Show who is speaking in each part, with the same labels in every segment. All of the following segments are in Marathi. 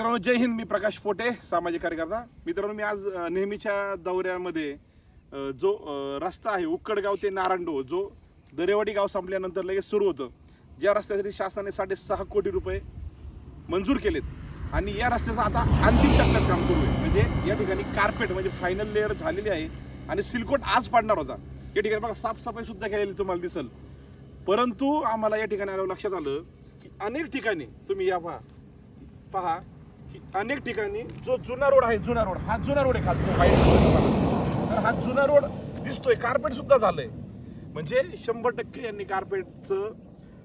Speaker 1: मित्रांनो जय हिंद मी प्रकाश पोटे सामाजिक कार्यकर्ता. मित्रांनो मी आज नेहमीच्या दौऱ्यामध्ये जो रस्ता आहे उक्कडगाव ते नारायणडो जो दरेवाडी गाव संपल्यानंतर लगेच सुरू होतं. ज्या रस्त्यासाठी शासनाने साडेसहा कोटी रुपये मंजूर केलेत आणि या रस्त्याचं आता अंतिम टप्प्यात काम सुरू आहे. म्हणजे या ठिकाणी कार्पेट म्हणजे फायनल लेअर झालेली आहे आणि सिलकोट आज पाडणार होता. या ठिकाणी बघा साफसफाई सुद्धा केलेली तुम्हाला दिसल. परंतु आम्हाला या ठिकाणी आल्यावर लक्षात आलं की अनेक ठिकाणी तुम्ही या पहा पहा अनेक ठिकाणी जो जुना रोड आहे जुना रोड हा जुना रोड आहे खालतो तर हा जुना रोड दिसतोय कार्पेट सुद्धा झालंय. म्हणजे शंभर टक्के यांनी कार्पेटचं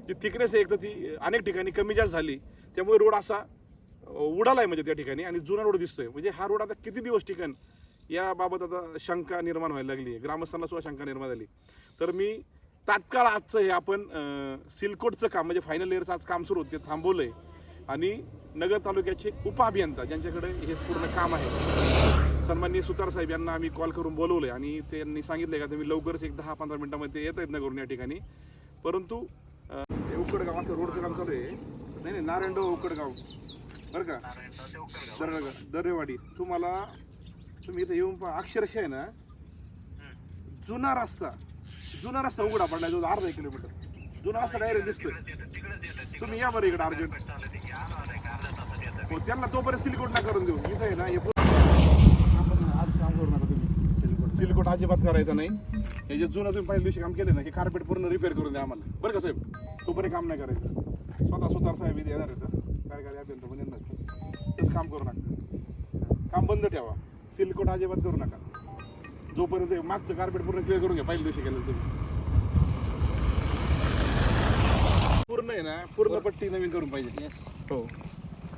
Speaker 1: जी थिकनेस आहे एक तर ती अनेक ठिकाणी कमी जास्त झाली. त्यामुळे रोड असा उडाला उडालाय म्हणजे त्या ठिकाणी आणि जुना रोड दिसतोय. म्हणजे हा रोड आता किती दिवस टिकन? याबाबत आता शंका निर्माण व्हायला लागली आहे. ग्रामस्थांना सुद्धा शंका निर्माण झाली. तर मी तात्काळ आजचं हे आपण सिलकोटचं काम म्हणजे फायनल इयरचं आज काम सुरू होते थांबवलं आहे आणि नगर तालुक्याचे उपअभियंता ज्यांच्याकडे हे पूर्ण काम आहे. सन्माननीय सुतार साहेब यांना आम्ही कॉल करून बोलवलंय आणि त्यांनी सांगितलंय का तुम्ही लवकरच एक दहा पंधरा मिनिटामध्ये येत आहेत नगरून या ठिकाणी. परंतु हे उकडगाव असं रोडचं काम चालू आहे. नाही नाही नारायणगाव उकडगाव बरं का? दर दरेवाडी. तुम्हाला तुम्ही इथं येऊन पहा अक्षरशः आहे ना जुना रस्ता जुना रस्ता उघडा पडला जो अर्धा एक किलोमीटर. जुना रस्ता डायरेक्ट दिसतोय. तुम्ही या बरं इकडे अर्जंट. हो त्यांना तोपर्यंत सिलिकोट ना करून देऊ. इथं आहे ना हे पूर्ण- आज काम करू नका तुम्ही सिलिकोट अजिबात करायचं नाही. हे जे जुनं तुम्ही पहिल्या दिवशी काम केलं ना हे कार्पेट पूर्ण रिपेअर करून द्या आम्हाला. बरं का साहेब? तोपर्यंत काम नाही करायचं. स्वतः सुतार साहेब इथे येणार आहेत कार्यकारी अभियंता पण येणार तसं काम करू नका. काम बंद ठेवा. सिलिकोट अजिबात करू नका. जोपर्यंत हे मागचं कार्पेट पूर्ण क्लिअर करून घ्या पहिल्या दिवशी केलं तुम्ही. पूर्ण आहे ना पूर्ण पट्टी नवीन करून पाहिजे. हो.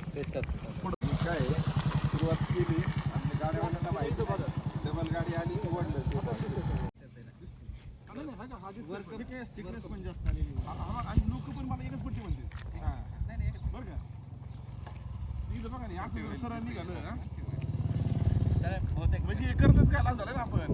Speaker 1: पुढं काय आहे, सुरुवात केली आणि गाड्यावाल्यांना माहिती डबल गाडी आली आणि लोक पण मला एकच पट्टी म्हणते बरं का इथं बघा नाही असं सरळ निघालं हा? म्हणजे करतच काय झालं ना आपण